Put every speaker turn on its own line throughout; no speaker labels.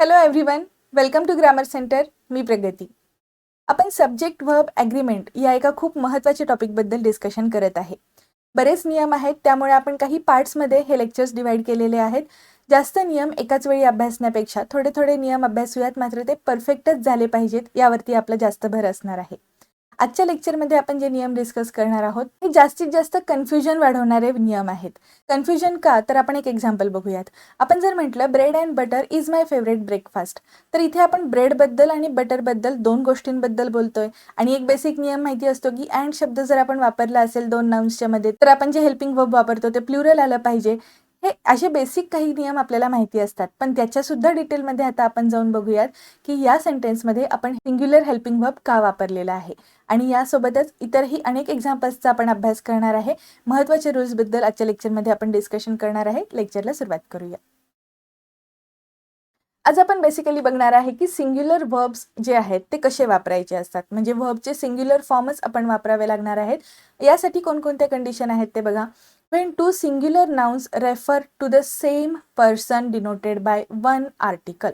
Hello everyone welcome to grammar center मी प्रगती. आपण subject verb agreement या एका खूप महत्त्वाच्या टॉपिकबद्दल डिस्कशन करत आहे. बरेच नियम आहेत त्यामुळे आपण काही पार्ट्समध्ये हे लेक्चर्स डिवाईड केलेले आहेत. जास्त नियम एकाच वेळी अभ्यासण्यापेक्षा थोडे थोडे नियम अभ्यासूयात मात्र ते परफेक्टच झाले पाहिजेत यावरती आपला जास्त भर असणार आहे. आजच्या लेक्चरमध्ये आपण जे नियम डिस्कस करणार आहोत हे जास्तीत जास्त कन्फ्युजन वाढवणारे नियम आहेत. कन्फ्युजन का? तर आपण एक एक्झाम्पल बघूयात. आपण जर म्हटलं bread and butter is my favourite breakfast तर इथे आपण ब्रेडबद्दल आणि बटरबद्दल दोन गोष्टींबद्दल बोलतोय. आणि एक बेसिक नियम माहिती असतो की अँड शब्द जर आपण वापरला असेल दोन नाउन्सच्या मध्ये तर आपण जे हेल्पिंग वर्ब वापरतो ते प्लुरल आलं पाहिजे. हे असे बेसिक काही नियम आपल्याला माहिती असतात. पण त्याच्या सुद्धा डिटेलमध्ये आता आपण जाऊन बघूयात की या सेंटेन्समध्ये आपण सिंग्युलर हेल्पिंग वर्ब का वापरलेला आहे? आणि यासोबतच इतरही अनेक एक्झाम्पल्सचा आपण अभ्यास करणार आहे. महत्त्वाच्या रूल्सबद्दल आजच्या लेक्चरमध्ये आपण डिस्कशन करणार आहे. लेक्चरला सुरुवात करूया. आज आपण बेसिकली बघणार आहे की सिंग्युलर वर्ब्स जे आहेत ते कसे वापरायचे असतात? म्हणजे वर्बचे सिंग्युलर फॉर्मच आपण वापरावे लागणार आहेत. यासाठी कोणकोणत्या कंडिशन आहेत ते बघा. When two singular nouns refer to the same person denoted by one article.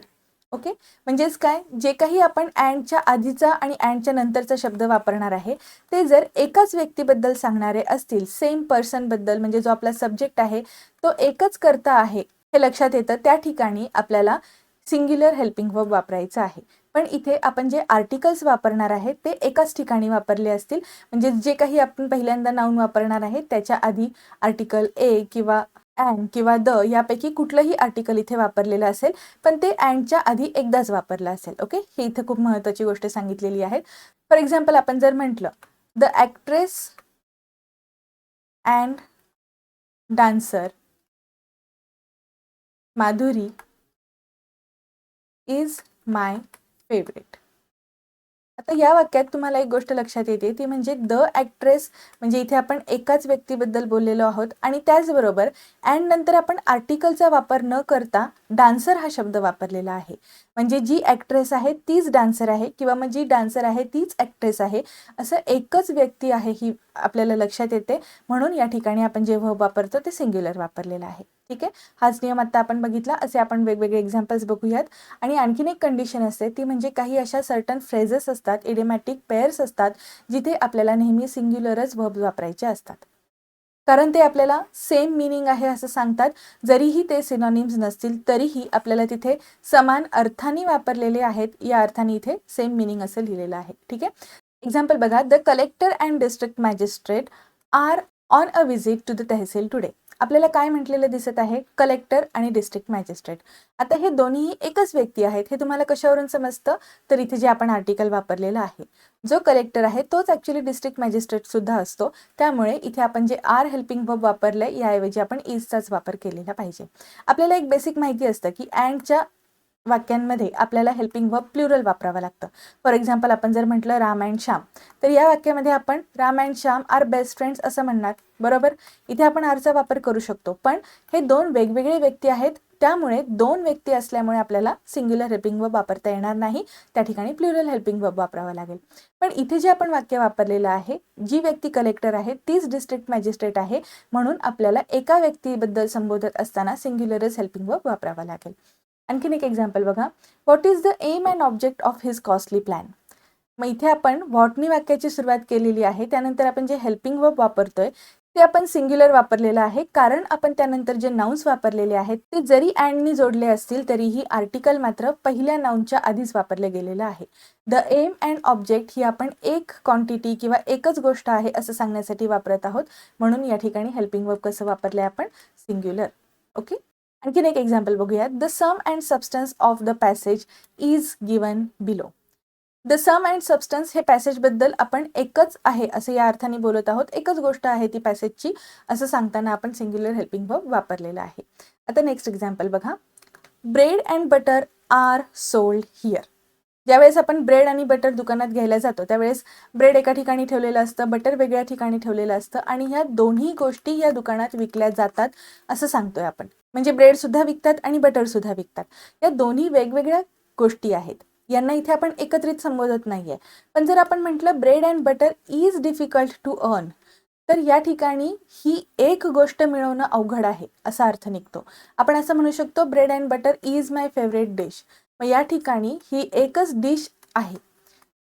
Okay म्हणजेच काय? जे काही आपण अँडच्या आधीचा आणि अँडच्या नंतरचा शब्द वापरणार आहे ते जर एकाच व्यक्तीबद्दल सांगणारे असतील सेम पर्सनबद्दल म्हणजे जो आपला सब्जेक्ट आहे तो एकच करता आहे हे लक्षात येतं त्या ठिकाणी आपल्याला सिंग्युलर हेल्पिंग वर्ब वापरायचं आहे. पण इथे आपण जे आर्टिकल्स वापरणार आहेत ते एकाच ठिकाणी वापरले असतील. म्हणजे जे काही आपण पहिल्यांदा नाऊन वापरणार आहे त्याच्या आधी आर्टिकल ए किंवा अँड किंवा द यापैकी कुठलंही आर्टिकल इथे वापरलेलं असेल पण ते अँडच्या आधी एकदाच वापरलं असेल. ओके हे इथे खूप महत्त्वाची गोष्ट सांगितलेली आहे. फॉर एक्झाम्पल आपण जर म्हटलं the actress and dancer Madhuri is my favourite आता या वाक्यात तुम्हाला एक गोष्ट लक्षात येते ती म्हणजे द ॲक्ट्रेस म्हणजे इथे आपण एकाच व्यक्तीबद्दल बोललेलो आहोत आणि त्याचबरोबर अँड नंतर आपण आर्टिकलचा वापर न करता डान्सर हा शब्द वापरलेला आहे. म्हणजे जी ॲक्ट्रेस आहे तीच डान्सर आहे किंवा मग जी डान्सर आहे तीच ॲक्ट्रेस आहे असं एकच व्यक्ती आहे ही आपल्याला लक्षात येते. म्हणून या ठिकाणी आपण जे व्हब वापरतो ते सिंग्युलर वापरलेलं आहे. ठीक आहे? हाच नियम आता आपण बघितला. असे आपण वेगवेगळे एक्झाम्पल्स बघूयात. आणि आणखीन एक कंडिशन असते. ती म्हणजे काही अशा सर्टन फ्रेजेस असतात इडेमॅटिक पेअर्स असतात जिथे आपल्याला नेहमी सिंग्युलरच वर्ब वापरायचे असतात. कारण ते आपल्याला सेम मिनिंग आहे असं सांगतात. जरीही ते सिनॉनिम्स नसतील तरीही आपल्याला तिथे समान अर्थाने वापरलेले आहेत. या अर्थाने इथे सेम मिनिंग असं लिहिलेलं आहे. ठीक आहे? एक्झाम्पल बघा the collector and district magistrate are on a visit to the tehsil today आपल्याला काय म्हटलेलं दिसत आहे? कलेक्टर आणि डिस्ट्रिक्ट मॅजिस्ट्रेट आता हे दोन्ही एकच व्यक्ती आहेत. हे तुम्हाला कशावरून समजतं? तर इथे जे आपण आर्टिकल वापरलेलं आहे जो कलेक्टर आहे तोच ॲक्च्युली डिस्ट्रिक्ट मॅजिस्ट्रेट सुद्धा असतो. त्यामुळे इथे आपण जे आर हेल्पिंग वर्ब वापरलंय याऐवजी आपण इजचाच वापर केलेला पाहिजे. आपल्याला एक बेसिक माहिती असतं की अँडच्या वाक्यांमध्ये आपल्याला हेल्पिंग वर्ब प्लुरल वापरावं लागतं. फॉर एक्झाम्पल आपण जर म्हटलं राम अँड श्याम तर या वाक्यामध्ये आपण Ram and Shyam are best friends असं म्हणणार बरोबर? इथे आपण आरचा वापर करू शकतो पण हे दोन वेगवेगळे व्यक्ती आहेत त्यामुळे दोन व्यक्ती असल्यामुळे आपल्याला सिंग्युलर हेल्पिंग वर्ब वापरता येणार नाही त्या ठिकाणी प्लुरल हेल्पिंग वर्ब वापरावं लागेल. पण इथे जे आपण वाक्य वापरलेलं आहे जी व्यक्ती कलेक्टर आहे तीच डिस्ट्रिक्ट मॅजिस्ट्रेट आहे म्हणून आपल्याला एका व्यक्तीबद्दल संबोधत असताना सिंग्युलरच हेल्पिंग वर्ब वापरावं लागेल. आणखीन एक एक्झाम्पल बघा. What is the aim and object of his costly plan मग इथे आपण व्हॉटनी वाक्याची सुरुवात केलेली आहे. त्यानंतर आपण जे हेल्पिंग वर्ब वापरतोय ते आपण सिंग्युलर वापरलेलं आहे. कारण आपण त्यानंतर जे नाउन्स वापरलेले आहेत ते जरी अँडनी जोडले असतील तरीही आर्टिकल मात्र पहिल्या नाउनच्या आधीच वापरले गेलेलं आहे. द एम अँड ऑब्जेक्ट ही आपण एक क्वांटिटी किंवा एकच गोष्ट आहे असं सांगण्यासाठी वापरत आहोत. म्हणून या ठिकाणी हेल्पिंग वर्ब कसं वापरले आपण? सिंग्युलर ओके आणखीन एक एक्झाम्पल बघूयात. The sum and substance of the passage is given below the sum and substance हे पॅसेजबद्दल आपण एकच आहे असं या अर्थाने बोलत आहोत. एकच गोष्ट आहे ती पॅसेजची असं सांगताना आपण सिंग्युलर हेल्पिंग वर्ब वापरलेलं आहे. आता नेक्स्ट एक्झाम्पल बघा. Bread and butter are sold here ज्यावेळेस आपण ब्रेड आणि बटर दुकानात घ्यायला जातो त्यावेळेस ब्रेड एका ठिकाणी ठेवलेलं असतं बटर वेगळ्या ठिकाणी ठेवलेलं असतं आणि ह्या दोन्ही गोष्टी या दुकानात विकल्या जातात असं सांगतोय आपण. म्हणजे ब्रेड सुद्धा विकतात आणि बटर सुद्धा विकतात. या दोन्ही वेगवेगळ्या गोष्टी आहेत. यांना इथे आपण एकत्रित संबोधत नाहीये. पण जर आपण म्हटलं bread and butter is difficult to earn तर या ठिकाणी ही एक गोष्ट मिळवणं अवघड आहे असा अर्थ निघतो. आपण असं म्हणू शकतो bread and butter is my favourite dish. मग या ठिकाणी ही एकच डिश आहे.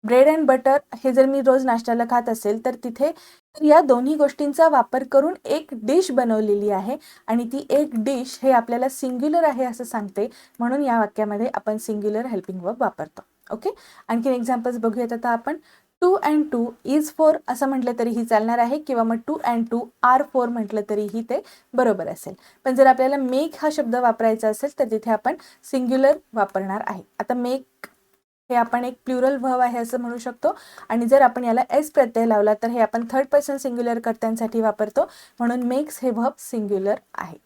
ब्रेड अँड बटर हे जर मी रोज नाश्त्याला खात असेल तर तिथे या दोन्ही गोष्टींचा वापर करून एक डिश बनवलेली आहे आणि ती एक डिश हे आपल्याला सिंग्युलर आहे असं सांगते. म्हणून या वाक्यामध्ये आपण सिंग्युलर हेल्पिंग वर्ब वापरतो. ओके आणखीन एक्झाम्पल्स बघूयात आता आपण. Two and two is four असं म्हटलं तरीही चालणार आहे किंवा मग two and two are four म्हटलं तरीही ते बरोबर असेल. पण जर आपल्याला मेक हा शब्द वापरायचा असेल तर तिथे आपण सिंग्युलर वापरणार आहे. आता मेक हे आपण एक प्लुरल व्हव आहे असं म्हणू शकतो. आणि जर आपण याला एस प्रत्यय लावला तर हे आपण थर्ड पर्सन सिंग्युलर कर्त्यांसाठी वापरतो. म्हणून मेक्स हे व्हब सिंग्युलर आहे.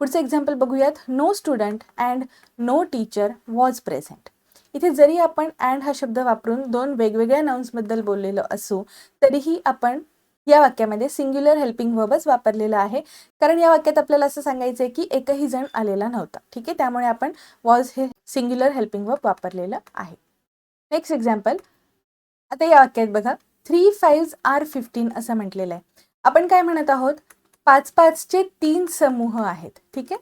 पुढचं एक्झाम्पल बघूयात. No student and no teacher was present इथे जरी आपण अँड हा शब्द वापरून दोन वेगवेगळ्या नाउन्सबद्दल बोललेलो असू तरीही आपण या वाक्यामध्ये सिंग्युलर हेल्पिंग व्हबच वापरलेलं आहे. कारण या वाक्यात आपल्याला असं सांगायचं आहे की एकही जण आलेला नव्हता. ठीक आहे? त्यामुळे आपण वॉज हे सिंग्युलर हेल्पिंग व्हब वापरलेलं आहे. नेक्स्ट एक्झाम्पल आता या वाक्यात बघा. थ्री फाईव्ह आर फिफ्टीन असं म्हटलेलं आहे. आपण काय म्हणत आहोत? पाच पाचचे तीन समूह आहेत. ठीक आहे?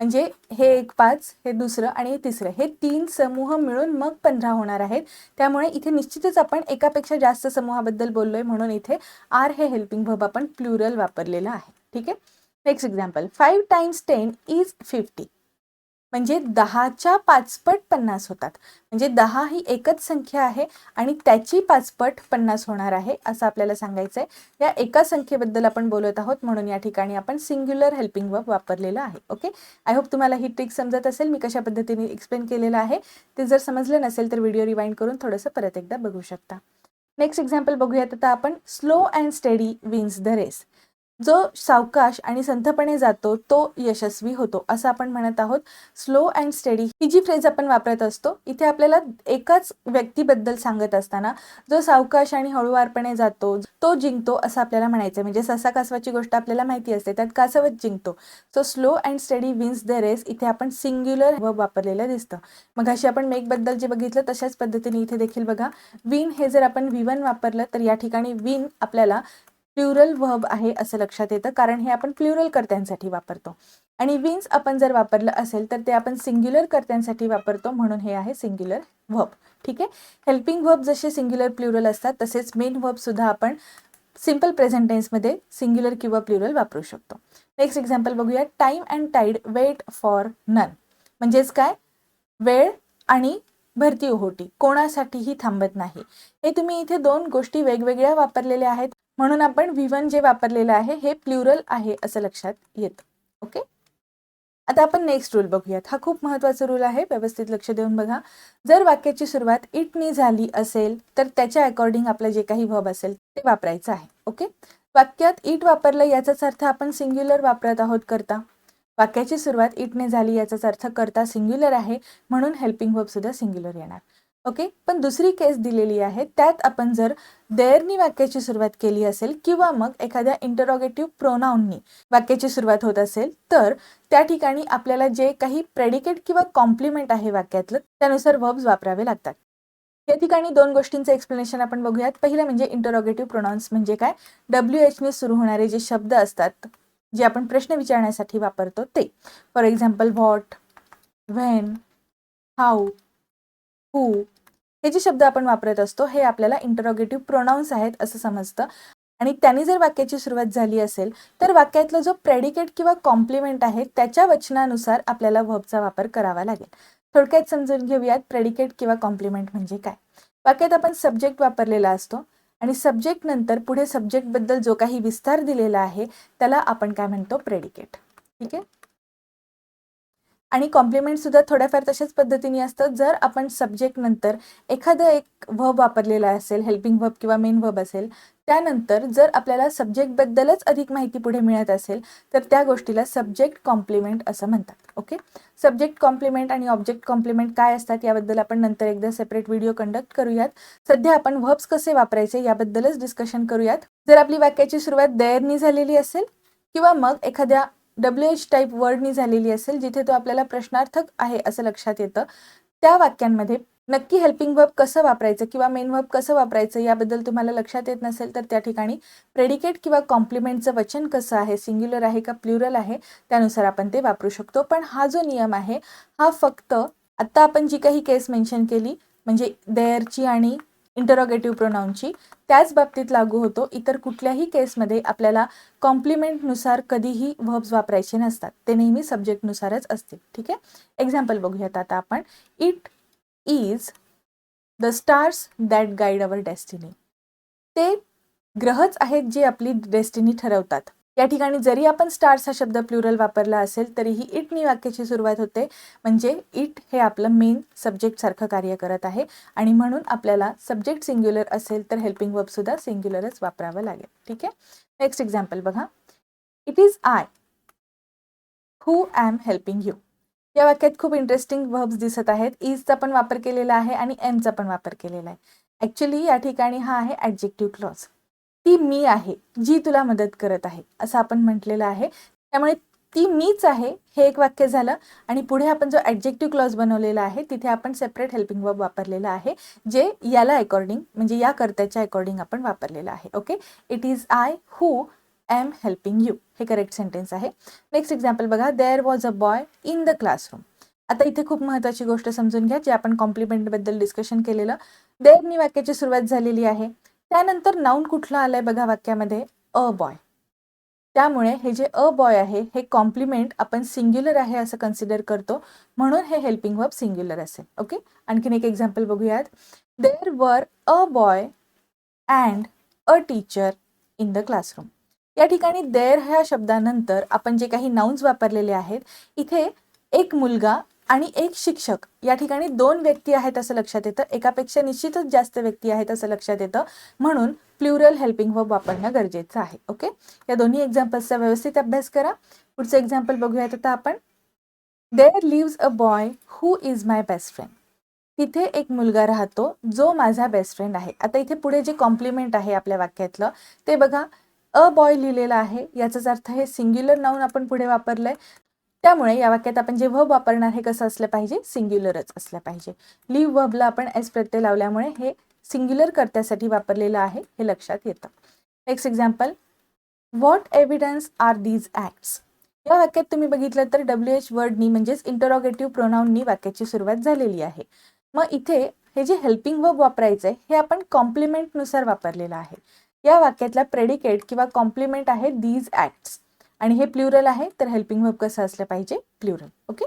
म्हणजे हे एक पाच हे दुसरं आणि हे तिसरं. हे तीन समूह मिळून मग पंधरा होणार आहेत. त्यामुळे इथे निश्चितच आपण एकापेक्षा जास्त समूहाबद्दल बोललोय म्हणून इथे आर हे हेल्पिंग भब आपण प्लुरल वापरलेलं आहे. ठीक आहे? Next example five times ten is fifty म्हणजे दहाच्या पाचपट पन्नास होतात. म्हणजे दहा ही एकच संख्या आहे आणि त्याची पाचपट पन्नास होणार आहे असं आपल्याला सांगायचं आहे या एका संख्येबद्दल आपण बोलत आहोत म्हणून या ठिकाणी आपण सिंग्युलर हेल्पिंग वर्ब वापरलेलं आहे. ओके आय होप तुम्हाला ही ट्रिक समजत असेल. मी कशा पद्धतीने एक्सप्लेन केलेलं आहे ते जर समजलं नसेल तर व्हिडिओ रिवाइंड करून थोडंसं परत एकदा बघू शकता. नेक्स्ट एक्झाम्पल बघूयात. आता आपण slow and steady wins the race जो सावकाश आणि संथपणे जातो तो यशस्वी होतो असं आपण म्हणत आहोत. स्लो अँड स्टडी ही जी फ्रेज आपण वापरत असतो इथे आपल्याला एकाच व्यक्तीबद्दल सांगत असताना जो सावकाश आणि हळूवारपणे जातो तो जिंकतो असं आपल्याला म्हणायचं म्हणजे ससा कासवाची गोष्ट आपल्याला माहिती असते त्यात कासवच जिंकतो. So slow and steady wins the race इथे आपण सिंग्युलर वापरलेलं दिसतं. मग अशी आपण मेकबद्दल जे बघितलं तशाच पद्धतीने इथे देखील बघा. विन हे जर आपण विवन वापरलं तर या ठिकाणी विन आपल्याला प्लुरल व्हर्ब आहे असं लक्षात येतं कारण हे आपण प्लुरल कर्त्यांसाठी वापरतो. आणि विन्स आपण जर वापरलं असेल तर ते आपण सिंग्युलर कर्त्यांसाठी वापरतो म्हणून हे आहे सिंग्युलर व्हब ठीक आहे? हेल्पिंग व्हब जसे सिंग्युलर प्लुरल असतात तसेच मेन व्हब सुद्धा आपण सिंपल प्रेझेंट टेन्समध्ये सिंग्युलर किंवा प्लुरल वापरू शकतो. नेक्स्ट एक्झाम्पल बघूया. Time and tide wait for none. म्हणजेच काय? वेळ आणि भरती ओहोटी. कोणासाठीही थांबत नाही. हे तुम्ही इथे दोन गोष्टी वेगवेगळ्या वापरलेल्या आहेत. म्हणून आपण व्ही जे वापरलेलं आहे हे प्लुरल आहे असं लक्षात येतं. ओके आता आपण नेक्स्ट रूल बघूयात. हा खूप महत्त्वाचा रूल आहे. व्यवस्थित लक्ष देऊन बघा. जर वाक्याची सुरुवात इटनी झाली असेल तर त्याच्या अकॉर्डिंग आपलं जे काही व्हब असेल ते वापरायचं आहे. ओके वाक्यात इट वापरलं याचाच अर्थ आपण सिंग्युलर वापरत आहोत करता. वाक्याची सुरुवात इटने झाली याचाच अर्थ करता सिंग्युलर आहे. म्हणून हेल्पिंग वर्ब सुद्धा सिंग्युलर येणार. ओके? पण दुसरी केस दिलेली आहे. त्यात आपण जर देअरनी वाक्याची सुरुवात केली असेल किंवा मग एखाद्या इंटरॉगेटिव्ह प्रोनाऊननी वाक्याची सुरुवात होत असेल तर त्या ठिकाणी आपल्याला जे काही प्रेडिकेट किंवा कॉम्प्लिमेंट आहे वाक्यातलं त्यानुसार वर्ब्स वापरावे लागतात. या ठिकाणी दोन गोष्टींचं एक्सप्लेनेशन आपण बघूयात. पहिलं म्हणजे इंटरोगेटिव्ह प्रोनाउन्स म्हणजे काय? डब्ल्यू एचने सुरू होणारे जे शब्द असतात जे आपण प्रश्न विचारण्यासाठी वापरतो ते. For example what when how who हे जे शब्द आपण वापरत असतो हे आपल्याला इंटरोगेटिव्ह प्रोनाऊन्स आहेत असं समजतं. आणि त्यांनी जर वाक्याची सुरुवात झाली असेल तर वाक्यातला जो प्रेडिकेट किंवा कॉम्प्लिमेंट आहे त्याच्या वचनानुसार आपल्याला व्हबचा वापर करावा लागेल. थोडक्यात समजून घेऊयात प्रेडिकेट किंवा कॉम्प्लिमेंट म्हणजे काय? वाक्यात आपण सब्जेक्ट वापरलेला असतो आणि सब्जेक्ट नंतर पुढे सब्जेक्टबद्दल जो काही विस्तार दिलेला आहे त्याला आपण काय म्हणतो? प्रेडिकेट ठीक आहे? आणि कॉम्प्लिमेंट सुद्धा थोड्याफार तशाच पद्धतीने असतं. जर आपण सब्जेक्ट नंतर एखादं एक व्हब वापरलेला असेल हेल्पिंग व्हब किंवा मेन व्हब असेल त्यानंतर जर आपल्याला सब्जेक्टबद्दलच अधिक माहिती पुढे मिळत असेल तर त्या गोष्टीला सब्जेक्ट कॉम्प्लिमेंट असं म्हणतात. ओके सब्जेक्ट कॉम्प्लिमेंट आणि ऑब्जेक्ट कॉम्प्लिमेंट काय असतात याबद्दल आपण नंतर एकदा सेपरेट व्हिडिओ कंडक्ट करूयात. सध्या आपण व्हब्स कसे वापरायचे याबद्दलच डिस्कशन करूयात. जर आपली वाक्याची सुरुवात दयरनी झालेली असेल किंवा मग एखाद्या डब्ल्यू एच टाईप वर्डनी झालेली असेल जिथे तो आपल्याला प्रश्नार्थक आहे असं लक्षात येतं. त्या वाक्यांमध्ये नक्की हेल्पिंग वर्ब कसं वापरायचं किंवा मेन वर्ब कसं वापरायचं याबद्दल तुम्हाला लक्षात येत नसेल तर त्या ठिकाणी प्रेडिकेट किंवा कॉम्प्लिमेंटचं वचन कसं आहे सिंग्युलर आहे का प्लुरल आहे त्यानुसार आपण ते वापरू शकतो. पण हा जो नियम आहे हा फक्त आत्ता आपण जी काही केस मेन्शन केली म्हणजे देअरची आणि इंटरोगेटिव्ह प्रोनाऊनची त्याच बाबतीत लागू होतो. इतर कुठल्याही केसमध्ये आपल्याला कॉम्प्लिमेंटनुसार कधीही वर्ब्स वापरायचे नसतात. ते नेहमी सब्जेक्टनुसारच असतील. ठीक आहे? एक्झाम्पल बघूयात आता आपण. It is the stars that guide our destiny ते ग्रहच आहेत जे आपली डेस्टिनी ठरवतात. या ठिकाणी जरी आपण स्टार्स हा शब्द प्लुरल वापरला असेल तरीही इटनी वाक्याची सुरुवात होते. म्हणजे इट हे आपलं मेन सब्जेक्टसारखं कार्य करत आहे. आणि म्हणून आपल्याला सब्जेक्ट सिंग्युलर असेल तर हेल्पिंग वर्बसुद्धा सिंग्युलरच वापरावं लागेल. ठीक आहे? नेक्स्ट एक्झाम्पल बघा. It is I who am helping you या वाक्यात खूप इंटरेस्टिंग वर्ब्स दिसत आहेत. इजचा पण वापर केलेला आहे आणि एमचा पण वापर केलेला आहे. ॲक्च्युली या ठिकाणी हा आहे ॲडजेक्टिव्ह क्लॉज ती मी आहे जी तुला मदत करत आहे असं आपण म्हटलेलं आहे. त्यामुळे ती मीच आहे हे एक वाक्य झालं. आणि पुढे आपण जो ॲडजेक्टिव्ह क्लॉज बनवलेला आहे तिथे आपण सेपरेट हेल्पिंग वर्ब वापरलेला आहे जे याला अकॉर्डिंग म्हणजे या कर्त्याच्या अकॉर्डिंग आपण वापरलेलं आहे. Okay it is I who am helping you हे करेक्ट सेंटेन्स आहे. नेक्स्ट एक्झाम्पल बघा. There was a boy in the classroom आता इथे खूप महत्त्वाची गोष्ट समजून घ्या जे आपण कॉम्प्लिमेंटबद्दल डिस्कशन केलेलं. देअरनी वाक्याची सुरुवात झालेली आहे. त्यानंतर नाऊन कुठलं आलंय बघा वाक्यामध्ये? अ बॉय त्यामुळे हे जे अ बॉय आहे हे कॉम्प्लिमेंट आपण सिंग्युलर आहे असं कन्सिडर करतो. म्हणून हे हेल्पिंग वर्ब सिंग्युलर असेल. ओके आणखीन एक एक्झाम्पल बघूयात. There were a boy and a teacher in the classroom या ठिकाणी देअर ह्या शब्दानंतर आपण जे काही नाउन्स वापरलेले आहेत इथे एक मुलगा आणि एक शिक्षक या ठिकाणी दोन व्यक्ती आहेत असं लक्षात येतं. एकापेक्षा निश्चितच जास्त व्यक्ती आहेत असं लक्षात येतं. म्हणून प्लुरल हेल्पिंग वर्ब वापरणं गरजेचं आहे. ओके? या दोन्ही एक्झाम्पल्सचा व्यवस्थित अभ्यास करा. पुढचं एक्झाम्पल बघूयात आता आपण. There lives a boy who is my best friend तिथे एक मुलगा राहतो जो माझा बेस्ट फ्रेंड आहे. आता इथे पुढे जे कॉम्प्लिमेंट आहे आपल्या वाक्यातलं ते बघा. अ बॉय लिहिलेलं आहे. याचाच अर्थ हे सिंग्युलर नाऊन आपण पुढे वापरलंय. त्यामुळे या वाक्यात आपण जे व्हब वापरणार हे कसं असलं पाहिजे? सिंग्युलरच असलं पाहिजे. लिव्ह व्हबला आपण एस प्रत्यय लावल्यामुळे हे सिंग्युलर कर्त्यासाठी वापरलेलं आहे हे लक्षात येतं. Next example what evidence are these acts या वाक्यात तुम्ही बघितलं तर डब्ल्यू एच वर्डनी म्हणजेच इंटरोगेटिव्ह प्रोनाऊननी वाक्याची सुरुवात झालेली आहे. मग इथे हे जे हेल्पिंग वर्ब वापरायचं आहे हे आपण कॉम्प्लिमेंटनुसार वापरलेलं आहे. या वाक्यातला प्रेडिकेट किंवा कॉम्प्लिमेंट आहे दीज ॲक्ट्स आणि हे प्लुरल आहे तर हेल्पिंग वर्ब कसं असलं पाहिजे? प्ल्युरल ओके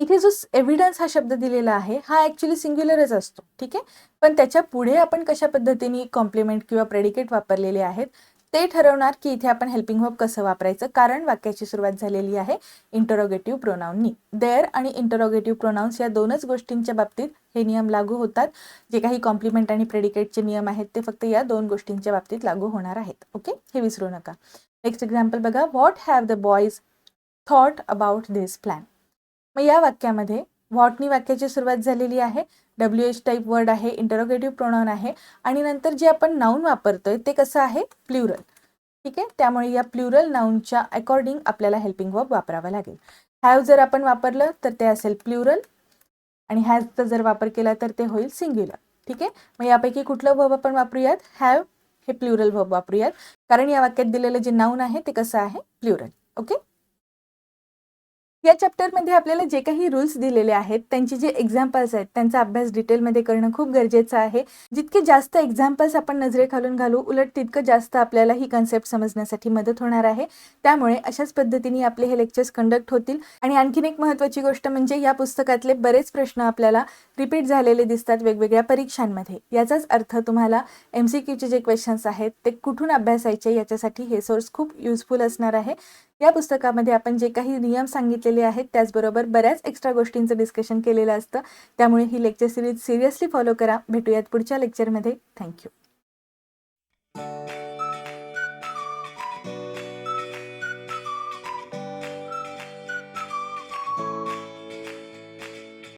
इथे जो एव्हिडन्स हा शब्द दिलेला आहे हा ॲक्च्युली सिंग्युलरच असतो. ठीक आहे? पण त्याच्या पुढे आपण कशा पद्धतीने कॉम्प्लिमेंट किंवा प्रेडिकेट वापरलेले आहेत ते ठरवणार की इथे आपण हेल्पिंग वर्ब कसं वापरायचं कारण वाक्याची सुरुवात झालेली आहे इंटरोगेटिव्ह प्रोनाऊननी देअर आणि इंटरोगेटिव्ह प्रोनाऊन्स या दोनच गोष्टींच्या बाबतीत हे नियम लागू होतात. जे काही कॉम्प्लिमेंट आणि प्रेडिकेटचे नियम आहेत ते फक्त या दोन गोष्टींच्या बाबतीत लागू होणार आहेत. ओके हे विसरू नका. नेक्स्ट एक्झाम्पल बघा. What have the boys thought about this plan मग या वाक्यामध्ये व्हॉटनी वाक्याची सुरुवात झालेली आहे. डब्ल्यू एच टाईप वर्ड आहे इंटरोगेटिव्ह प्रोनाऊन आहे. आणि नंतर जे आपण नाऊन वापरतोय ते कसं आहे? प्ल्युरल ठीक आहे? त्यामुळे या प्ल्युरल नाऊनच्या अकॉर्डिंग आपल्याला हेल्पिंग वर्ब वापरावा लागेल. हॅव जर आपण वापरलं तर ते असेल प्ल्युरल आणि हॅजचा जर वापर केला तर ते होईल सिंग्युलर ठीक आहे? मग यापैकी कुठलं वर्ब आपण वापरूयात? हॅव हे प्ल्युरल वर्ब वापरूयात. कारण या वाक्यात दिलेलं जे नाऊन आहे ते कसं आहे? प्ल्युरल ओके या चॅप्टरमध्ये आपल्याला जे काही रूल्स दिलेले आहेत त्यांचे जे एक्झाम्पल्स आहेत त्यांचा अभ्यास डिटेलमध्ये करणं खूप गरजेचं आहे. जितके जास्त एक्झाम्पल्स आपण नजरेखालून घालू उलट तितकं जास्त आपल्याला ही कन्सेप्ट समजण्यासाठी मदत होणार आहे. त्यामुळे अशाच पद्धतीने आपले हे लेक्चर्स कंडक्ट होतील. आणि आणखीन एक महत्त्वाची गोष्ट म्हणजे या पुस्तकातले बरेच प्रश्न आपल्याला रिपीट झालेले दिसतात वेगवेगळ्या परीक्षांमध्ये. याचाच अर्थ तुम्हाला एम सी क्यूचे जे क्वेश्चन्स आहेत ते कुठून अभ्यासायचे याच्यासाठी हे सोर्स खूप युजफुल असणार आहे. या पुस्तकामध्ये आपण जे काही नियम सांगितलेले आहेत त्याचबरोबर बऱ्याच एक्स्ट्रा गोष्टींचं डिस्कशन केलेलं असतं. त्यामुळे ही लेक्चर सिरीज सिरियसली फॉलो करा. भेटूयात पुढच्या लेक्चरमध्ये थँक्यू